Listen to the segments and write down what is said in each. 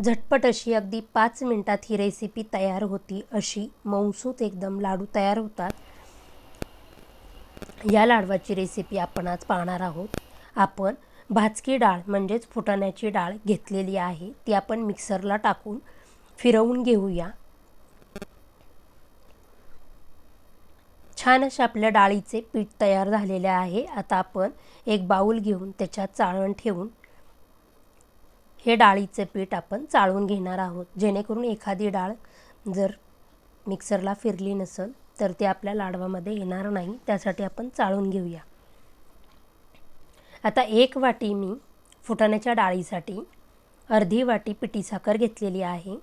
झटपट अशी अगदी पाच मिनटात ही रेसिपी तयार होती. अशी मऊसूत एकदम लाडू तयार होतात. या लाडवाची रेसिपी आपण आज पाहणार आहोत. आपण भाजकी डाळ म्हणजेच फुटाण्याची डाळ घेतलेली आहे. ती आपण मिक्सरला टाकून फिरवून घेऊया. छान अशा आपल्या डाळीचे पीठ तयार झालेले आहे. आता आपण एक बाऊल घेऊन त्याच्यात चाळण ठेवून हे डाळीचे पीठ आपण चाळून घेणार आहोत. जेणेकरून एखादी डाळ जर मिक्सरला फिरली नसेल तर ते आपल्या लाडवामध्ये येणार नाही. त्यासाठी आपण चाळून घेऊया. आता एक वाटी मी फुटाण्याच्या डाळीसाठी अर्धी वाटी पिठी साखर घेतलेली आहे.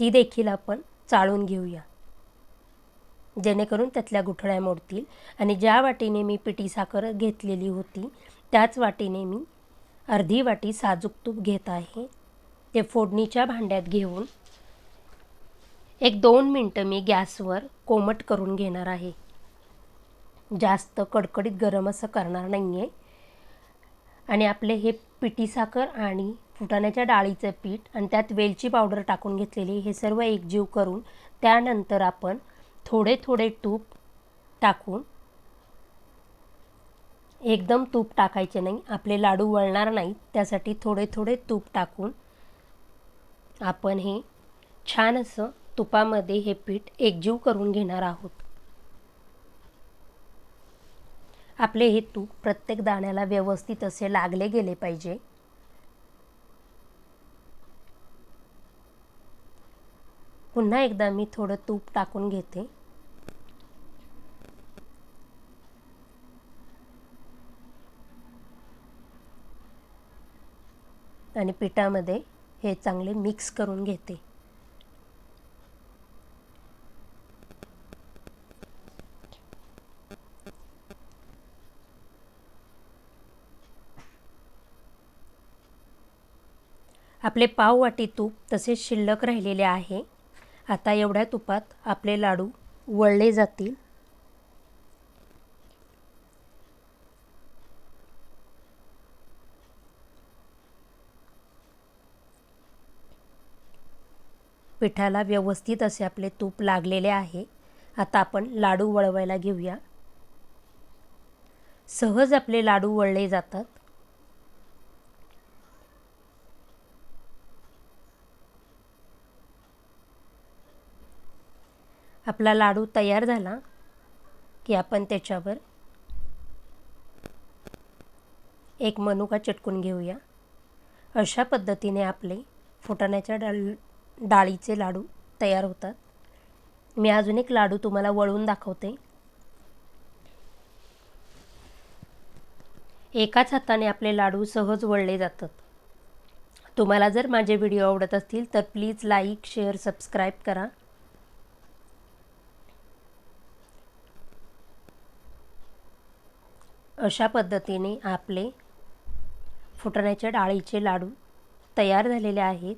ती देखील आपण चाळून घेऊया. जेणेकरून त्यातल्या गुठळ्या मोडतील. आणि ज्या वाटीने मी पिठी साखर घेतलेली होती त्याच वाटीने मी अर्धी वाटी साजूक तूप घेत आहे. ते फोडणीच्या भांड्यात घेऊन एक दोन मिनटं मी गॅसवर कोमट करून घेणार आहे. जास्त कडकडीत गरम असं करणार नाही आहे आणि आपले हे पिठी साखर आणि फुटाण्याच्या डाळीचं पीठ आणि त्यात वेलची पावडर टाकून घेतलेली हे सर्व एकजीव करून त्यानंतर आपण थोडे थोडे तूप टाकून एकदम तूप टाकायचे नाही. आपले लाडू वळणार नाहीत त्यासाठी थोडे थोडे तूप टाकून आपण हे छान असं तुपामध्ये हे पीठ एकजीव करून घेणार आहोत. आपले हे तूप प्रत्येक दाण्याला व्यवस्थित असे लागले गेले पाहिजे. पुन्हा एकदा मी थोडं तूप टाकून घेते. आणि पिठामध्ये हे चांगले मिक्स करून घेते. आपले पाव वाटी तूप तसेच शिल्लक राहिलेले आहे. आता एवढ्या तुपात आपले लाडू वळले जातील. पिठाला व्यवस्थित असे आपले तूप लागलेले आहे. आता आपण लाडू वळवायला घेऊया. सहज आपले लाडू वळले जातात. आपला लाडू तयार झाला की आपण त्याच्यावर एक मनुका चटकून घेऊया. अशा पद्धतीने आपले फुटाण्याच्या डाळ डाळीचे लाडू तयार होतात. मी अजून एक लाडू तुम्हाला वळून दाखवते. एकाच हाताने आपले लाडू सहज वळले जातात. तुम्हाला जर माझे व्हिडिओ आवडत असतील तर प्लीज लाईक शेअर सबस्क्राईब करा. अशा पद्धतीने आपले फुटण्याच्या डाळीचे लाडू तयार झालेले आहेत.